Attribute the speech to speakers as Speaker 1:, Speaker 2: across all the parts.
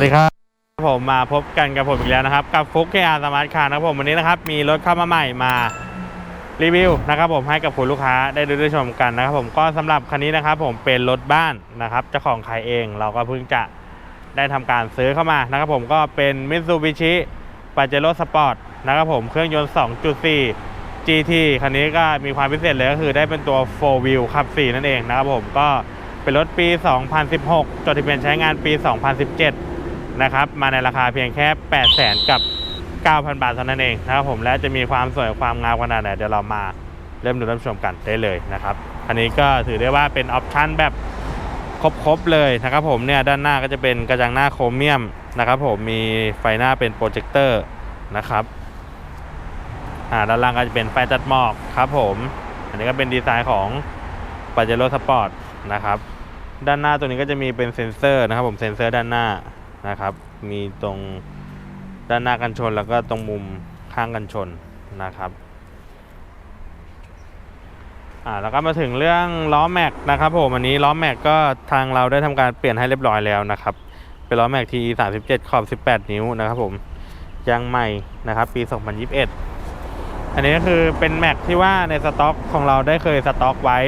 Speaker 1: วัสดีครับผมมาพบกันกับผมอีกแล้วนะครับ กับฟุกเกียร์สมาร์ทคาร์นะครับผมวันนี้นะครับ มีรถเข้ามาใหม่มารีวิวนะครับผมให้กับคุณลูกค้าได้ดูได้ชมกันนะครับ ผมก็สำหรับคันนี้นะครับ ผมเป็นรถบ้านนะครับเจ้าของขายเองเราก็เพิ่งจะได้ทำการซื้อเข้ามานะครับ ผมก็เป็น Mitsubishi Pajero Sport นะครับผมเครื่องยนต์ 2.4 GT คันนี้ก็มีความพิเศษเลยก็คือได้เป็นตัว 4 wheel ขับ 4 นั่นเองนะครับผมก็เป็นรถปี 2016 จดทะเบียนใช้งานปี 2017 นะครับ มาในราคาเพียงแค่ 8 0 0 0 0กับ 9,000 บาทเท่านั้นเองนะครับผมและจะมีความสวยความงามขนาดไหนเดี๋ยวเรามาเริ่มดูเริ่มชมกันได้เลยนะครับอันนี้ก็ถือได้ว่าเป็นออปชั่นแบบครบๆเลยนะครับผมเนี่ยด้านหน้าก็จะเป็นกระจังหน้าโครเมียมนะครับผมมีไฟหน้าเป็นโปรเจคเตอร์นะครับอ่าด้านล่างก็จะเป็นไฟตัดหมอกครับผมอันนี้ก็เป็นดีไซน์ของ p a j e r o Sport นะครับด้านหน้าตัวนี้ก็จะมีเป็นเซ็นเซอร์นะครับผมเซ็นเซอร์ด้านหน้า นะครับ มีตรงด้านหน้ากันชนแล้วก็ตรงมุมข้างกันชนนะครับอ่าแล้วก็มาถึงเรื่องล้อแม็กนะครับผมอันนี้ล้อแม็กก็ทางเราได้ทำการเปลี่ยนให้เรียบร้อยแล้วนะครับ เป็นล้อแม็ก TE 37 ขอบ 18 นิ้วนะครับผมยางใหม่นะครับ ปี 2021 อันนี้ก็คือเป็นแม็กที่ว่าในสต็อกของเราได้เคยสต็อกไว้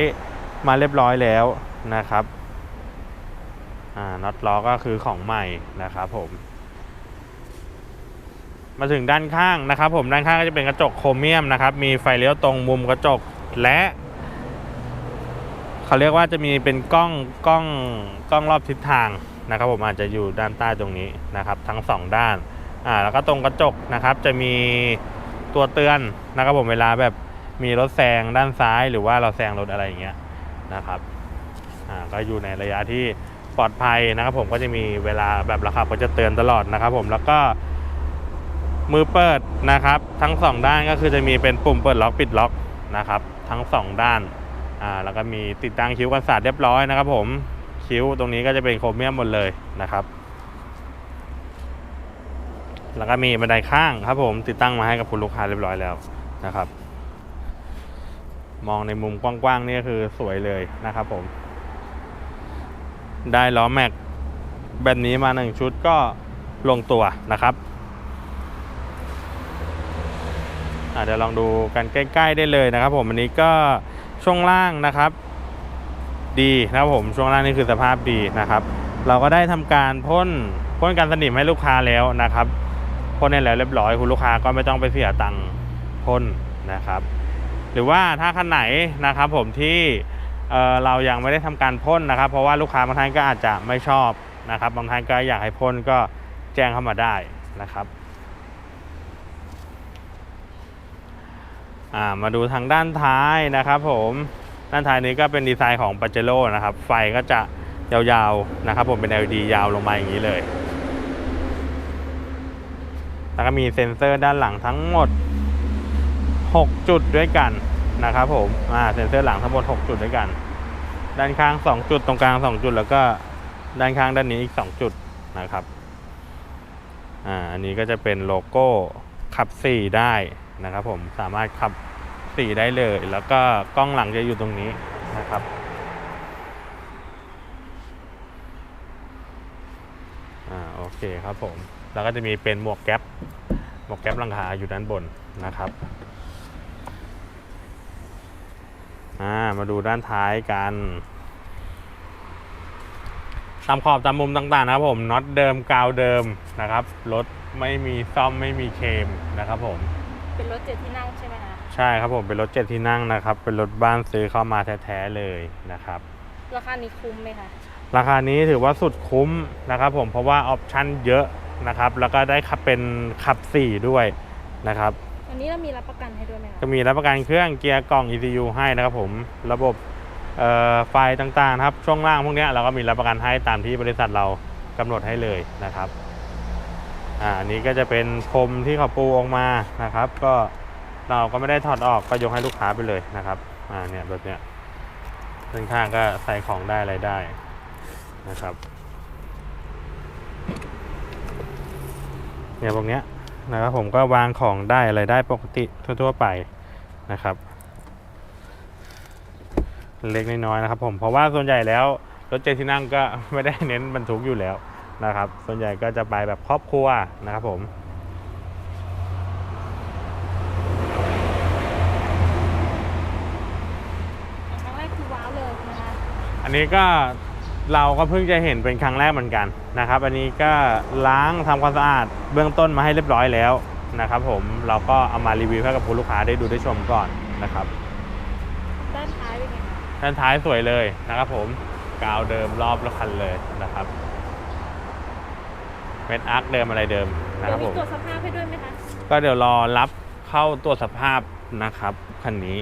Speaker 1: มาเรียบร้อยแล้วนะครับ อ่าน็อตล้อก็คือของใหม่นะครับผม มาถึงด้านข้างนะครับ ผมด้านข้างก็จะเป็นกระจกโครเมียมนะครับ มีไฟเลี้ยวตรงมุมกระจกและเขาเรียกว่าจะมีเป็นกล้องกล้องกล้องรอบทิศทางนะครับ ผมอาจจะอยู่ด้านใต้ตรงนี้นะครับ ทั้งสองด้านอ่าแล้วก็ตรงกระจกนะครับ จะมีตัวเตือนนะครับ ผมเวลาแบบมีรถแซงด้านซ้ายหรือว่าเราแซงรถอะไรอย่างเงี้ยนะครับอ่าก็อยู่ในระยะที่ ปลอดภัยนะครับผมก็จะมีเวลาแบบราคาก็จะเตือนตลอดนะครับผมแล้วก็มือเปิดนะครับ ทั้งสองด้านก็คือจะมีเป็นปุ่มเปิดล็อกปิดล็อกนะครับ ทั้งสองด้านอ่าแล้วก็มีติดตั้งคิ้วกันศาสตร์เรียบร้อยนะครับ ผมคิ้วตรงนี้ก็จะเป็นโครเมียมหมดเลยนะครับ แล้วก็มีบันไดข้างครับ ผมติดตั้งมาให้กับคุณลูกค้าเรียบร้อยแล้วนะครับ มองในมุมกว้างๆนี่ก็คือสวยเลยนะครับผม ได้ล้อแม็กแบบนี้มาหนึ่งชุดก็ลงตัวนะครับเดี๋ยวลองดูกันใกล้ ๆได้เลยนะครับ ผมอันนี้ก็ช่วงล่างนะครับ ดีนะครับผมช่วงล่างนี่คือสภาพดีนะครับ เราก็ได้ทำการพ่นพ่นกันสนิมให้ลูกค้าแล้วนะครับพ่นให้แล้วเรียบร้อยคุณลูกค้าก็ไม่ต้องไปเสียตังค์พ่นนะครับ หรือว่าถ้าคันไหนนะครับ ผมที่ เเรายังไม่ได้ทำการพ่นนะครับ เพราะว่าลูกค้าบางท่านก็อาจจะไม่ชอบนะครับ บางท่านก็อยากให้พ่นก็แจ้งเข้ามาได้นะครับมาดูทางด้านท้ายนะครับ ผมด้านท้ายนี้ก็เป็นดีไซน์ของปาเจโร่นะครับ ไฟก็จะยาวๆนะครับ ผมเป็น LED ยาวลงมาอย่างนี้เลย แล้วก็มีเซ็นเซอร์ด้านหลังทั้งหมด 6 จุดด้วยกัน นะครับผมอ่าเซ็นเซอร์หลังทั้งหมด6จุดด้วยกัน ด้านข้าง 2 จุดตรงกลาง 2 จุดแล้วก็ด้านข้างด้านนี้อีก 2 จุดนะครับอ่าอันนี้ก็จะเป็นโลโก้ขับ 4 ได้นะครับผมสามารถขับ 4 ได้เลย แล้วก็กล้องหลังจะอยู่ตรงนี้นะครับอ่าโอเคครับผม แล้วก็จะมีเป็นหมวกแก๊ปหมวกแก๊ปหลังคาอยู่ด้านบนนะครับ อ่ามาดูด้านท้ายกันตามขอบตามมุมต่างๆนะครับผมน็อตเดิมกาวเดิมนะครับรถไม่มีซ่อมไม่มีเคลมนะครับผม
Speaker 2: เป็นรถเจ็ดที่นั่งใช่ไหมคะ
Speaker 1: ใช่ครับผมเป็นรถเจ็ดที่นั่งนะครับ เป็นรถบ้านซื้อเข้ามาแท้ๆเลยนะครับ
Speaker 2: ราคานี้คุ้มไหมคะ
Speaker 1: ราคานี้ถือว่าสุดคุ้มนะครับ ผมเพราะว่าออปชั่นเยอะนะครับ แล้วก็ได้ขับเป็นขับ 4 ด้วยนะครับ
Speaker 2: อันนี้เรามีรับประกันให้ด้วยไหมคะ
Speaker 1: ก็มีรับประกันเครื่องเกียร์กล่อง ECU ให้นะครับผมระบบไฟต่างๆครับช่วงล่างพวกนี้เราก็มีรับประกันให้ตามที่บริษัทเรากำหนดให้เลยนะครับอ่าอันนี้ก็จะเป็นพรมที่เขาปูออกมานะครับ ก็เราก็ไม่ได้ถอดออกก็ยกให้ลูกค้าไปเลยนะครับอ่าเนี่ยรถเนี้ยด้านข้างก็ใส่ของได้อะไรได้นะครับเนี่ยพวกเนี้ย นะครับผมก็วางของได้อะไรได้ปกติทั่ว ๆ ไปนะครับ เล็กน้อยๆนะครับ ผมเพราะว่าส่วนใหญ่แล้วรถเจ็ดที่นั่งก็ไม่ได้เน้นบรรทุกอยู่แล้วนะครับ ส่วนใหญ่ก็จะไปแบบครอบครัวนะครับผม
Speaker 2: ครั้งแรกคือว้าวเลยนะคะ
Speaker 1: อันนี้ก็ เราก็เพิ่งจะเห็นเป็นครั้งแรกเหมือนกันนะครับ อันนี้ก็ล้างทำความสะอาดเบื้องต้นมาให้เรียบร้อยแล้วนะครับ ผมเราก็เอามารีวิวให้กับคุณลูกค้าได้ดูได้ชมก่อนนะครับ
Speaker 2: ด้านท้ายเป็นไงคะ
Speaker 1: ด้านท้ายสวยเลยนะครับ ผมกาวเดิมรอบละคันเลยนะครับเป็นอาร์คเดิมอะไรเดิมนะ
Speaker 2: เดี๋
Speaker 1: ค
Speaker 2: ย
Speaker 1: รั
Speaker 2: ว
Speaker 1: บผม
Speaker 2: มีตรวจสภาพให้ด้วยไหมคะ
Speaker 1: ก็เดี๋ยวรอรับเข้าตรวจสภาพนะครับคันนี้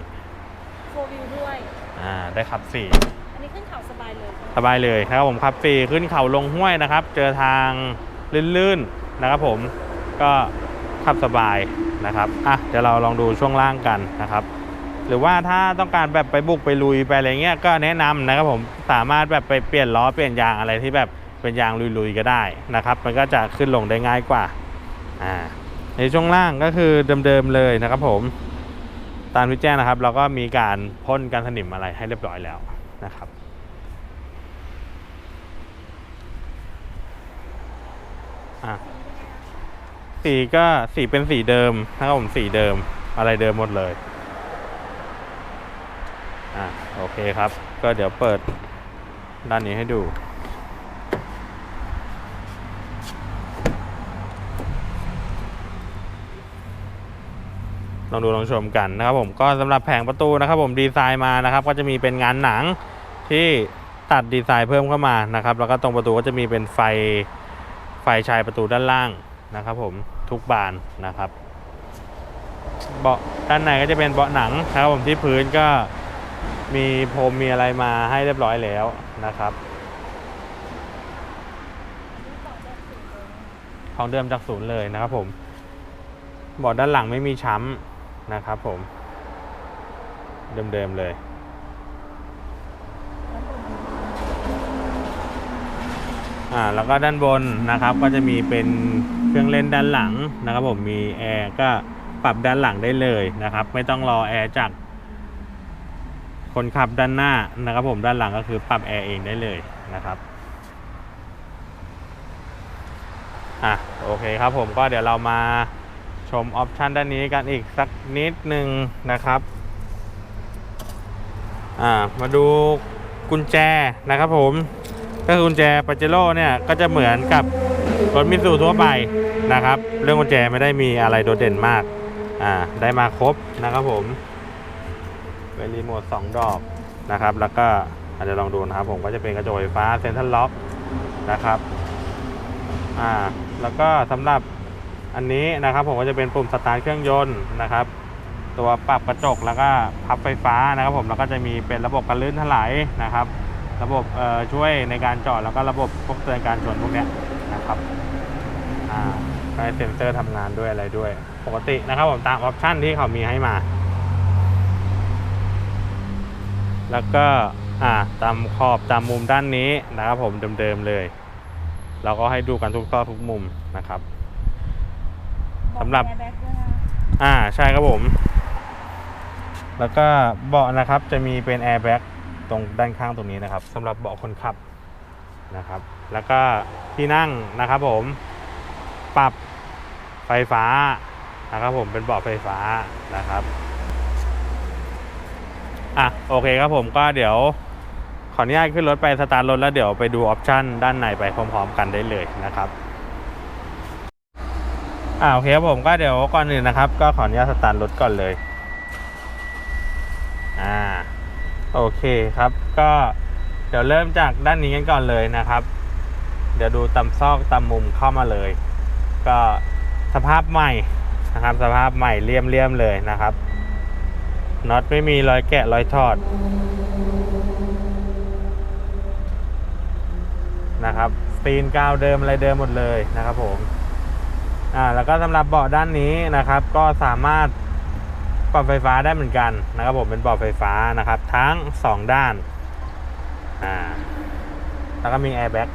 Speaker 2: โฟวิวด้วย
Speaker 1: อ่าได้ขับสี่
Speaker 2: อั นนี้ขึ้นเขาสบายเลย
Speaker 1: สบายเลยนะครับผมขับฟรีขึ้นเขาลงห้วยนะครับ เจอทางลื่นๆนะครับ ผมก็ขับสบายนะครับอะเดี๋ยวเราลองดูช่วงล่างกันนะครับ หรือว่าถ้าต้องการแบบไปบุกไปลุยไปอะไรเงี้ยก็แนะนำนะครับผมสามารถแบบไปเปลี่ยนล้อเปลี่ยนยางอะไรที่แบบเป็นยางลุยๆก็ได้นะครับ มันก็จะขึ้นลงได้ง่ายกว่าอ่าในช่วงล่างก็คือเดิมๆเลยนะครับผมตามที่แจ้งนะครับ เราก็มีการพ่นกันสนิมอะไรให้เรียบร้อยแล้ว นะครับอะสีก็สีเป็นสีเดิมนะครับผมสีเดิมอะไรเดิมหมดเลยอะโอเคครับ ก็เดี๋ยวเปิดด้านนี้ให้ดูลองดูลองชมกันนะครับผมก็สำหรับแผงประตูนะครับผมดีไซน์มานะครับ ก็จะมีเป็นงานหนัง ที่ตัดดีไซน์เพิ่มเข้ามานะครับ แล้วก็ตรงประตูก็จะมีเป็นไฟไฟชายประตูด้านล่างนะครับ ผมทุกบานนะครับเบาะด้านในก็จะเป็นเบาะหนังนะครับผมที่พื้นก็มีพรมมีอะไรมาให้เรียบร้อยแล้วนะครับของเดิมจากศูนย์เลยนะครับผมเบาะด้านหลังไม่มีช้ำนะครับผม เดิมๆเลย อ่าแล้วก็ด้านบนนะครับก็จะมีเป็นเครื่องเล่นด้านหลังนะครับผมมีแอร์ก็ปรับด้านหลังได้เลยนะครับ ไม่ต้องรอแอร์จากคนขับด้านหน้านะครับ ผมด้านหลังก็คือปรับแอร์เองได้เลยนะครับอะโอเคครับผมก็เดี๋ยวเรามาชมออปชันด้านนี้กันอีกสักนิดหนึ่งนะครับอ่ามาดูกุญแจนะครับผม ก็คือกุญแจปาเจโร่เนี่ยก็จะเหมือนกับรถมิตซูทั่วไปนะครับ เรื่องกุญแจไม่ได้มีอะไรโดดเด่นมากอ่าได้มาครบนะครับผมเป็นรีโมท2ดอกนะครับ แล้วก็อาจจะลองดูนะครับ ผมก็จะเป็นกระจกไฟฟ้าเซ็นทรัลล็อกนะครับอ่าแล้วก็สำหรับอันนี้นะครับ ผมก็จะเป็นปุ่มสตาร์ทเครื่องยนต์นะครับ ตัวปรับกระจกแล้วก็พับไฟฟ้านะครับ ผมแล้วก็จะมีเป็นระบบกันลื่นถลายนะครับ ระบบช่วยในการจอดแล้วก็ระบบพวกเตือนการชนพวกนี้นะครับอ่าก็ให้เซ็นเซอร์ทำงานด้วยอะไรด้วย ปกตินะครับผมตามออปชันที่เขามีให้มา แล้วก็ตามขอบตามมุมด้านนี้นะครับผมเดิมๆเลย เราก็ให้ดูกันทุกซอกทุกมุมนะครับสำหรับ
Speaker 2: อ่า
Speaker 1: ใช่ครับผม แล้วก็เบาะนะครับจะมีเป็นแอร์แบ็ก ตรงด้านข้างตรงนี้นะครับสำหรับเบาะคนขับนะครับ แล้วก็ที่นั่งนะครับผมปรับไฟฟ้านะครับผมเป็นเบาะไฟฟ้านะครับอะโอเคครับผมก็เดี๋ยวขออนุญาตขึ้นรถไปสตาร์ทรถแล้วเดี๋ยวไปดูออปชันด้านในไปพร้อมๆกันได้เลยนะครับอ่าโอเคครับผมก็เดี๋ยวก่อนอื่นนะครับ ก็ขออนุญาตสตาร์ทรถก่อนเลย อ่า โอเคครับก็เดี๋ยวเริ่มจากด้านนี้กันก่อนเลยนะครับ เดี๋ยวดูตำซอกตำมุมเข้ามาเลย ก็สภาพใหม่นะครับ สภาพใหม่เลี่ยมๆเลยนะครับน็อตไม่มีรอยแกะรอยทอดนะครับสตีนกาวเดิมอะไรเดิมหมดเลยนะครับผมอ่าแล้วก็สำหรับเบาะด้านนี้นะครับ ก็สามารถ ปรับไฟฟ้าได้เหมือนกันนะครับผมเป็นเบาะไฟฟ้านะครับ ทั้ง 2 ด้านอ่าแล้วก็มีแอร์แบ็ก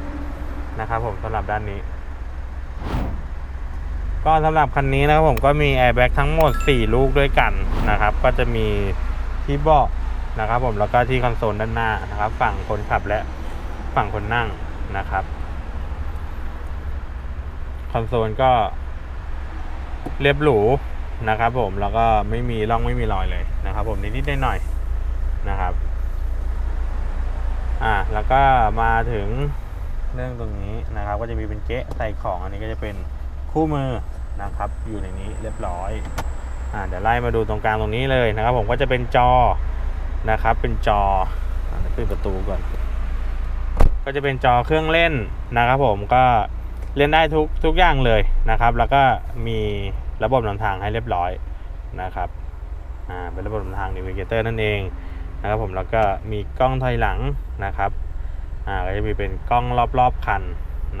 Speaker 1: นะครับผมสำหรับด้านนี้ ก็สำหรับคันนี้นะครับผมก็มีแอร์แบ็กทั้งหมด 4 ลูกด้วยกันนะครับ ก็จะมีที่เบาะนะครับ ผมแล้วก็ที่คอนโซลด้านหน้านะครับ ฝั่งคนขับและฝั่งคนนั่งนะครับ คอนโซลก็เรียบหรู นะครับผมแล้วก็ไม่มีร่องไม่มีรอยเลยนะครับ ผมนิดๆหน่อยๆนะครับอ่าแล้วก็มาถึงเรื่องตรงนี้นะครับ ก็จะมีเป็นเก๊ะใส่ของอันนี้ก็จะเป็นคู่มือนะครับ อยู่ในนี้เรียบร้อยอ่าเดี๋ยวไล่มาดูตรงกลางตรงนี้เลยนะครับ ผมก็จะเป็นจอนะครับ เป็นจอปิดประตูก่อน ก็จะเป็นจอเครื่องเล่นนะครับ ผมก็เล่นได้ทุกทุกอย่างเลยนะครับ แล้วก็มี ระบบนำทางให้เรียบร้อยนะครับอ่าเป็นระบบนำทาง Navigator นั่นเองนะครับผมแล้วก็มีกล้องถอยหลังนะครับอ่าก็จะมีเป็นกล้องรอบๆคัน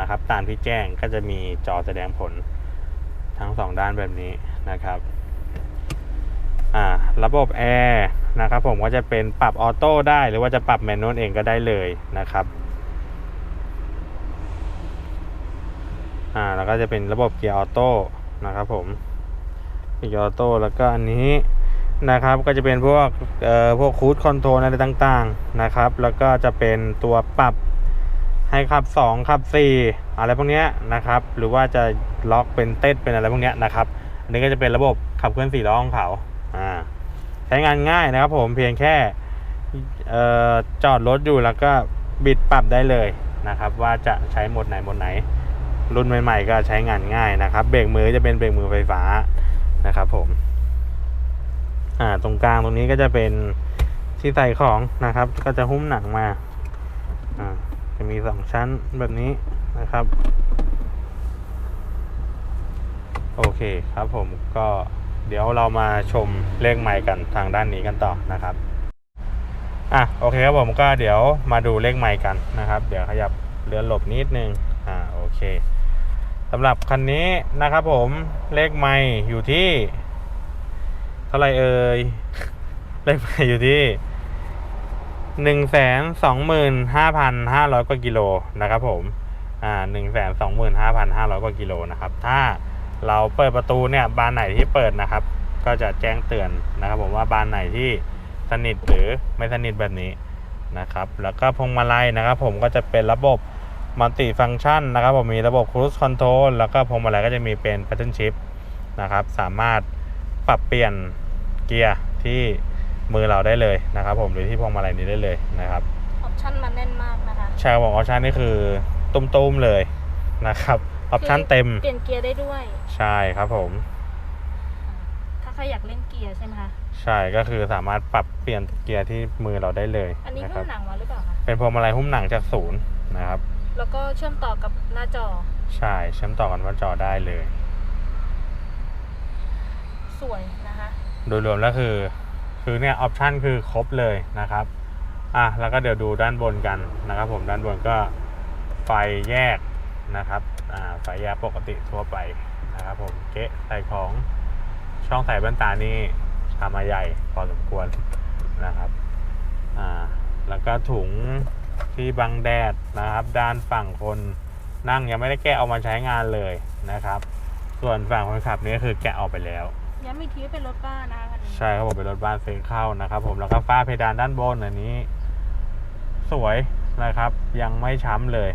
Speaker 1: นะครับ ตามที่แจ้งก็จะมีจอแสดงผลทั้งสองด้านแบบนี้นะครับอ่าระบบแอร์นะครับผมก็จะเป็นปรับออโต้ได้หรือว่าจะปรับแมนนวลเองก็ได้เลยนะครับอ่าแล้วก็จะเป็นระบบเกียร์ออโต้นะครับผม ยออโต้แล้วก็อันนี้นะครับก็จะเป็นพวกเอ่อพวกคูดคอนโทรลอะไรต่างๆนะครับ แล้วก็จะเป็นตัวปรับให้ขับ 2 ขับ 4 อะไรพวกเนี้ยนะครับ หรือว่าจะล็อกเป็นเต้นเป็นอะไรพวกเนี้ยนะครับ อันนี้ก็จะเป็นระบบขับเคลื่อน4ล้อของเขาอ่าใช้งานง่ายนะครับผมเพียงแค่เอ่อจอดรถอยู่แล้วก็บิดปรับได้เลยนะครับ ว่าจะใช้โหมดไหนโหมดไหน รุ่นใหม่ๆ ก็ใช้งานง่ายนะครับ เบรกมือจะเป็นเบรกมือไฟฟ้า นะครับผม อ่าตรงกลางตรงนี้ก็จะเป็นที่ใส่ของนะครับ ก็จะหุ้มหนังมา อ่า จะมีสองชั้นแบบนี้นะครับ โอเคครับผมก็เดี๋ยวเรามาชมเลขไมค์กันทางด้านนี้กันต่อนะครับ อะโอเคครับผมก็เดี๋ยวมาดูเลขไมค์กันนะครับ เดี๋ยวขยับเรือนหลบนิดนึง อ่าโอเค สำหรับคันนี้นะครับผมเลขไมค์อยู่ที่เท่าไรเอ่ยเลขหมายอยู่ที่หนึ่งแสนสองหมื่นห้าพันห้าร้อยกว่ากิโลนะครับผมอ่าหนึ่งแสนสองหมื่นห้าพันห้าร้อยกว่ากิโลนะครับ ถ้าเราเปิดประตูเนี่ยบานไหนที่เปิดนะครับ ก็จะแจ้งเตือนนะครับผมว่าบานไหนที่สนิทหรือไม่สนิทแบบนี้นะครับ แล้วก็พวงมาลัยนะครับ ผมก็จะเป็นระบบ มัลติฟัง c t ชันนะครับผมมีระบบ Cruise Control แล้วก็พวงมาลัยก็จะมีเป็น Pattern Shift นะครับ สามารถปรับเปลี่ยนเกียร์ที่มือเราได้เลยนะครับ ผมหรือที่พวงมาลัยนี้ได้เลยนะครับ
Speaker 2: ออปชั่นมันแน่นมากนะคะ
Speaker 1: ใช่ครับผมออปชันนี่คือตุ้มๆเลยนะครับออปชันเต็ม
Speaker 2: เปลี่ยนเกียร์ได้ด้วย
Speaker 1: ใช่ครับผม
Speaker 2: ถ้าใครอยากเล่นเกียร์ใช่ไหมคะ
Speaker 1: ใช่ก็คือสามารถปรับเปลี่ยนเกียร์ที่มือเราได้เลย
Speaker 2: อันนี้
Speaker 1: นะค
Speaker 2: หุ้
Speaker 1: รับ
Speaker 2: มหนังมาหรือเปล่าคะ
Speaker 1: เป็นพวงมาลัยหุ้มหนังจากศูนย์นะครับ
Speaker 2: แล้วก็เชื่อมต่อกับหน้าจอ
Speaker 1: ใช่เชื่อมต่อกันว่าจอได้เลย
Speaker 2: สวยนะคะ
Speaker 1: โดยรวมแล้วคือ คือเนี่ยออปชันคือครบเลยนะครับอะแล้วก็เดี๋ยวดูด้านบนกันนะครับผมด้านบนก็ไฟแยกนะครับอ่าไฟแยกปกติทั่วไปนะครับผมเก๊ะใส่ของช่องใส่แว่นตานี่ทำมาใหญ่พอสมควรนะครับอ่าแล้วก็ถุง ที่บังแดดนะครับ ด้านฝั่งคนนั่งยังไม่ได้แกะออกมาใช้งานเลยนะครับ ส่วนฝั่งคนขับนี่ก็คือแกะออกไปแล้ว
Speaker 2: ย้ำอีกทีว่าเป็นรถบ้านนะคะคันนี้
Speaker 1: ใช่ครับผมเป็นรถบ้านซื้อเข้านะครับ ผมแล้วก็ฝ้าเพดานด้านบนอันนี้ สวยนะครับ ยังไม่ช้ำเลย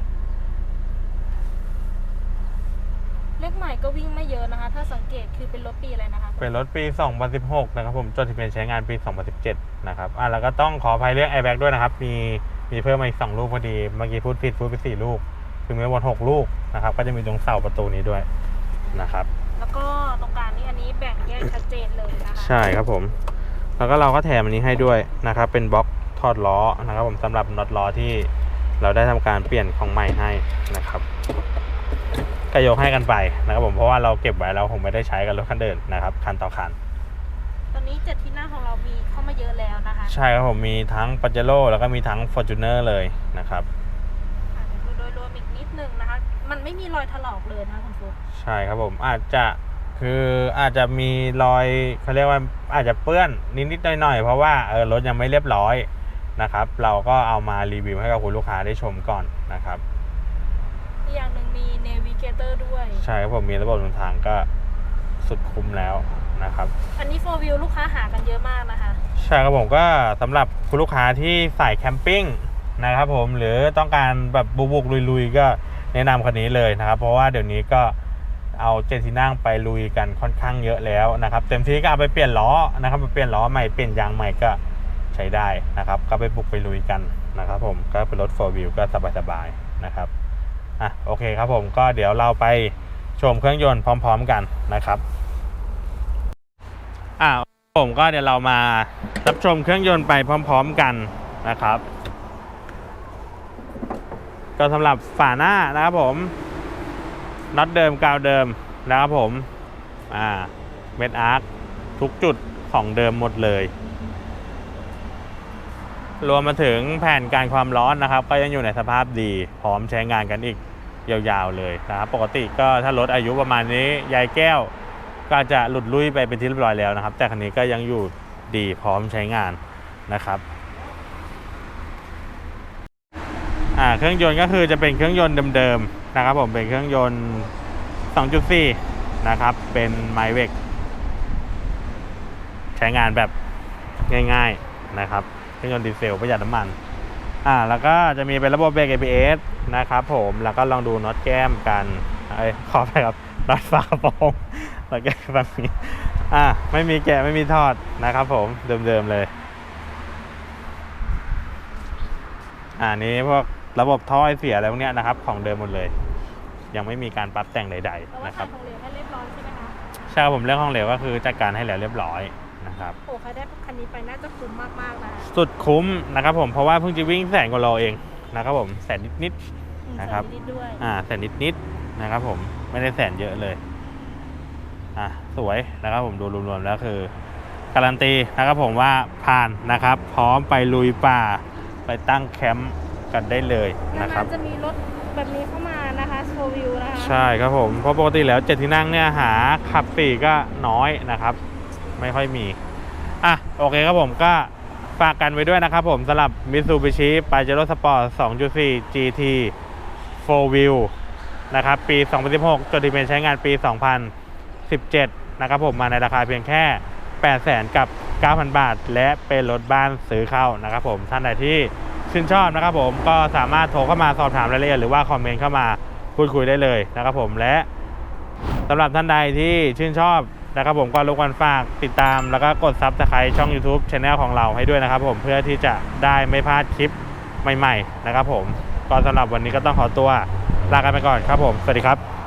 Speaker 2: เลขใหม่ก็วิ่งไม่เยอะนะคะ ถ้าสังเกตคือเป็นรถปีอะไรนะคะ
Speaker 1: เป็นรถปี 2016 นะครับ ผมจดทะเบียนใช้งานปี 2017 นะครับอะแล้วก็ต้องขออภัยเรื่อง airbag ด้วยนะครับ มี มีเพิ่มมาอีก2ลูกพอดี เมื่อกี้พูดผิดพูดไป4ลูก คือมีทั้งหมด6ลูกนะครับ ก็จะมีตรงเสาประตูนี้ด้วยนะครับ
Speaker 2: แล้วก็ตรงกลางนี้อันนี้แบ่งแยกชัดเจนเลยนะคะ
Speaker 1: ใช่ครับผม แล้วก็เราก็แถมอันนี้ให้ด้วยนะครับ เป็นบล็อกถอดล้อนะครับ ผมสำหรับน็อตล้อที่เราได้ทำการเปลี่ยนของใหม่ให้นะครับก็ยกให้กันไปนะครับผมเพราะว่าเราเก็บไว้เราคงไม่ได้ใช้กันรถคันเดินนะครับ คันต่อคัน
Speaker 2: ตอนนี้เจ็ดที่นั่งของเรามีเข้ามาเยอะแล้วนะคะ
Speaker 1: ใช่ครับผมมีทั้งป a จ e โร่แล้วก็มีทั้ง f o r t u n e r เลยนะครับ
Speaker 2: อะเดี๋ยวดูโดยรวมอีกนิดนึงนะคะ มันไม่มีรอยถลอกเลยนะคะคุณฟุ๊ก
Speaker 1: ใช่ครับผมอาจจะคืออาจจะมีรอยเขาเรียกว่าอาจจะเปื้อนนิดๆหน่อยๆเพราะว่าเออรถยังไม่เรียบร้อยนะครับ เราก็เอามารีวิวให้กับคุณลูกค้าได้ชมก่อนนะครับ
Speaker 2: อีกอย่างหนึ่งมีเนวิเกเตอร์ด้วย
Speaker 1: ใช่ครับผมมีระบบเดินทางก็สุดคุ้มแล้ว นะครับ
Speaker 2: อันนี้โฟวิวลูกค้าหากันเยอะมากนะคะ
Speaker 1: ใช่ครับผมก็สำหรับคุณลูกค้าที่ใส่แคมปิ้งนะครับผมหรือต้องการแบบบุกๆลุยๆ ก็แนะนำคันนี้เลยนะครับ เพราะว่าเดี๋ยวนี้ก็เอาเจ็ดที่นั่งไปลุยกันค่อนข้างเยอะแล้วนะครับ เต็มที่ก็เอาไปเปลี่ยนล้อนะครับไปเปลี่ยนล้อใหม่เปลี่ยนยางใหม่ก็ใช้ได้นะครับ ก็ไปบุกไปลุยกันนะครับ ผมก็เป็นรถ 4 wheel ก็สบายๆนะครับอะโอเคครับผมก็เดี๋ยวเราไปชมเครื่องยนต์พร้อม ๆ กันนะครับ อะผมก็เดี๋ยวเรามารับชมเครื่องยนต์ไปพร้อม ๆกันนะครับ ก็สำหรับฝาหน้านะครับผมน็อตเดิมกาวเดิมนะครับผมอ่าเม็ดอาร์คทุกจุดของเดิมหมดเลย รวมมาถึงแผ่นการความร้อนนะครับ ก็ยังอยู่ในสภาพดีพร้อมใช้งานกันอีกยาวๆเลยนะครับปกติก็ถ้ารถอายุประมาณนี้ยายแก้ว ก็จะหลุดลุยไปเป็นที่เรียบร้อยแล้วนะครับ แต่คันนี้ก็ยังอยู่ดีพร้อมใช้งานนะครับเครื่องยนต์ก็คือจะเป็นเครื่องยนต์เดิมๆนะครับ ผมเป็นเครื่องยนต์ 2.4 นะครับ เป็นไมเวกใช้งานแบบง่ายๆนะครับเครื่องยนต์ดีเซลประหยัดน้ำมันอ่าแล้วก็จะมีเป็นระบบเบรก ABS นะครับผมแล้วก็ลองดูน็อตแก้มกันเอ้ยขอไปครับน็อตฝาโปรง แล้วแก้แบบนี้อ่าไม่มีแกะไม่มีทอดนะครับผมเดิมๆเลย อ่านี้พวกระบบท่อไอเสียอะไรพวกเนี้ยนะครับ ของเดิมหมดเลย ยังไม่มีการปรับแต่งใด
Speaker 2: แต่
Speaker 1: ๆ
Speaker 2: ว่า
Speaker 1: นะครับ
Speaker 2: ทำของเหลวให้เรียบร้อยใช่ไหมคะ
Speaker 1: ใช่ครับผมเรื่องของเหลวก็คือจัดการให้แล้วเรียบร้อยนะครับ
Speaker 2: โอ้ใครได้คันนี้ไปน่าจะคุ้มมากๆนะ
Speaker 1: สุดคุ้มนะครับผมเพราะว่าเพิ่งจะวิ่งแสนกว่าโลเองนะครับผมแสนนิด
Speaker 2: อืม
Speaker 1: นะครับ
Speaker 2: ใส่นิดด้วย
Speaker 1: ๆอ่าแสนนิดๆนะครับผมไม่ได้แสนเยอะเลย อะสวยนะครับผมดูรวมๆแล้วคือ การันตีนะครับผมว่าผ่านนะครับ พร้อมไปลุยป่าไปตั้งแคมป์กันได้เลย
Speaker 2: นา
Speaker 1: นะครับ
Speaker 2: นๆจะมีรถแบบนี้เข้ามานะคะโชว์วิวนะคะ
Speaker 1: ใช่ครับผมเพราะปกติแล้วเจ็ดที่นั่งเนี่ยหาขับสี่ก็น้อยนะครับ ไม่ค่อยมีอะโอเคครับผมก็ฝากกันไว้ด้วยนะครับผมสำหรับ Mitsubishi Pajero Sport 2.4 GT 4 Wheel นะครับ ปี 2016 จดทะเบียนใช้งานปี 2017 นะครับผมมาในราคาเพียงแค่ 800,000กับ 9,000 บาท และเป็นรถบ้านซื้อเข้านะครับผมท่านใดที่ชื่นชอบนะครับผมก็สามารถโทรเข้ามาสอบถามรายละเอียดหรือว่าคอมเมนต์เข้ามาพูดคุยได้เลยนะครับผมและสำหรับท่านใดที่ชื่นชอบนะครับผมก็รบกวนฝากติดตามแล้วก็กดซับสไครต์ช่อง YouTube Channel ของเราให้ด้วยนะครับผมเพื่อที่จะได้ไม่พลาดคลิปใหม่ ๆ นะครับผมก็สำหรับวันนี้ก็ต้องขอตัวลากันไปก่อนครับผม สวัสดีครับ